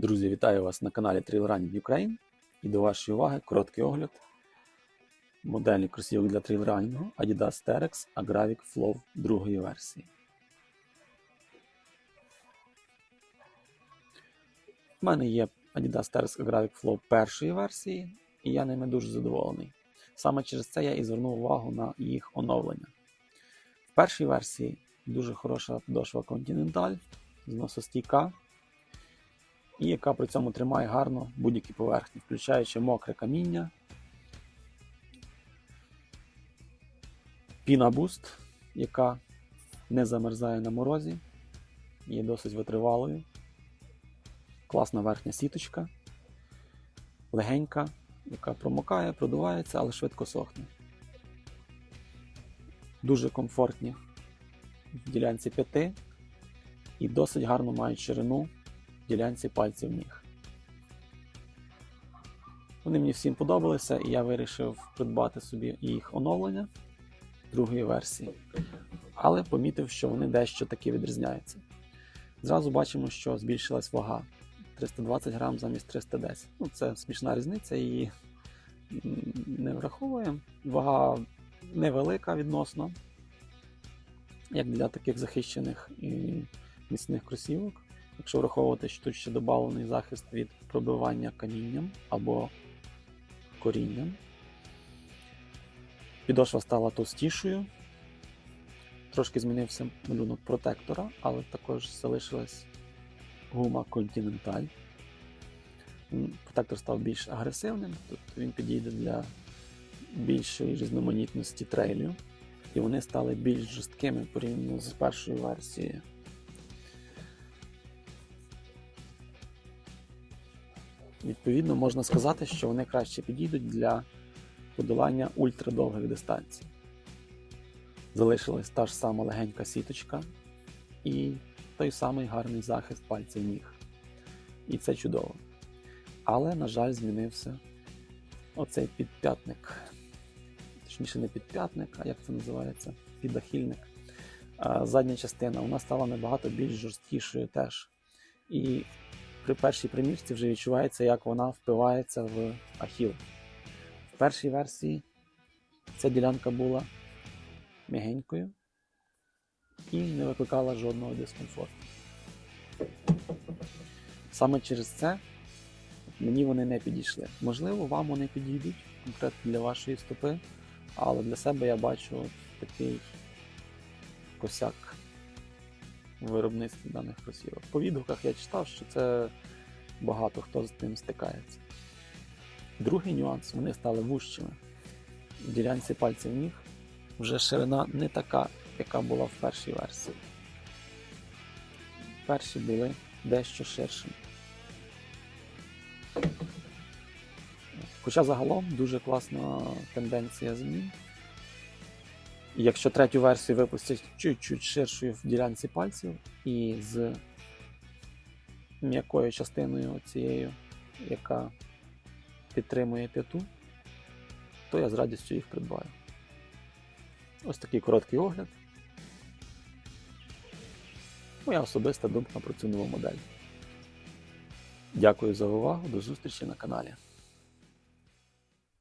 Друзі, вітаю вас на каналі Trail Running Ukraine і до вашої уваги короткий огляд моделі кросівок для трейлранінгу Adidas Terex Agravic Flow другої версії. У мене є Adidas Terex Agravic Flow першої версії, і я ними дуже задоволений. Саме через це я і звернув увагу на їх оновлення. В першій версії дуже хороша подошва Continental, зносостійка і яка при цьому тримає гарно будь-які поверхні, включаючи мокре каміння, Boost, яка не замерзає на морозі, є досить витривалою. Класна верхня сіточка, легенька, яка промокає, продувається, але швидко сохне. Дуже комфортні в ділянці п'яти і досить гарно мають ширину ділянці пальців ніг. Вони мені всім подобалися, і я вирішив придбати собі їх оновлення другої версії. Але помітив, що вони дещо таки відрізняються. Зразу бачимо, що збільшилась вага 320 грам замість 310. Ну, це смішна різниця, її не враховуємо. Вага невелика відносно, як для таких захищених і міцних кросівок. Якщо враховувати, що тут ще додавлений захист від пробивання камінням або корінням. Підошва стала товстішою. Трошки змінився малюнок протектора, але також залишилась гума Continental. Протектор став більш агресивним, тобто він підійде для більшої різноманітності трейлів. І вони стали більш жорсткими порівняно з першою версією. Відповідно, можна сказати, що вони краще підійдуть для подолання ультрадовгих дистанцій. Залишилась та ж сама легенька сіточка і той самий гарний захист пальців ніг. І це чудово. Але, на жаль, змінився оцей підп'ятник. Точніше, не підп'ятник, а як це називається? Підахільник. Задня частина вона стала набагато більш жорсткішою теж. І при першій примірці вже відчувається, як вона впивається в ахіл. В першій версії ця ділянка була м'ягенькою і не викликала жодного дискомфорту. Саме через це мені вони не підійшли. Можливо, вам вони підійдуть конкретно для вашої стопи, але для себе я бачу такий косяк в виробництві даних кросівок. По відгуках я читав, що це багато хто з тим стикається. Другий нюанс вони стали вужчими. В ділянці пальців ніг вже ширина не така, яка була в першій версії. Перші були дещо ширшими. Хоча загалом дуже класна тенденція змін. Якщо третю версію випустять чуть-чуть ширшою в ділянці пальців і з м'якою частиною цією, яка підтримує п'яту, то я з радістю їх придбаю. Ось такий короткий огляд. Моя особиста думка про цю нову модель. Дякую за увагу, до зустрічі на каналі.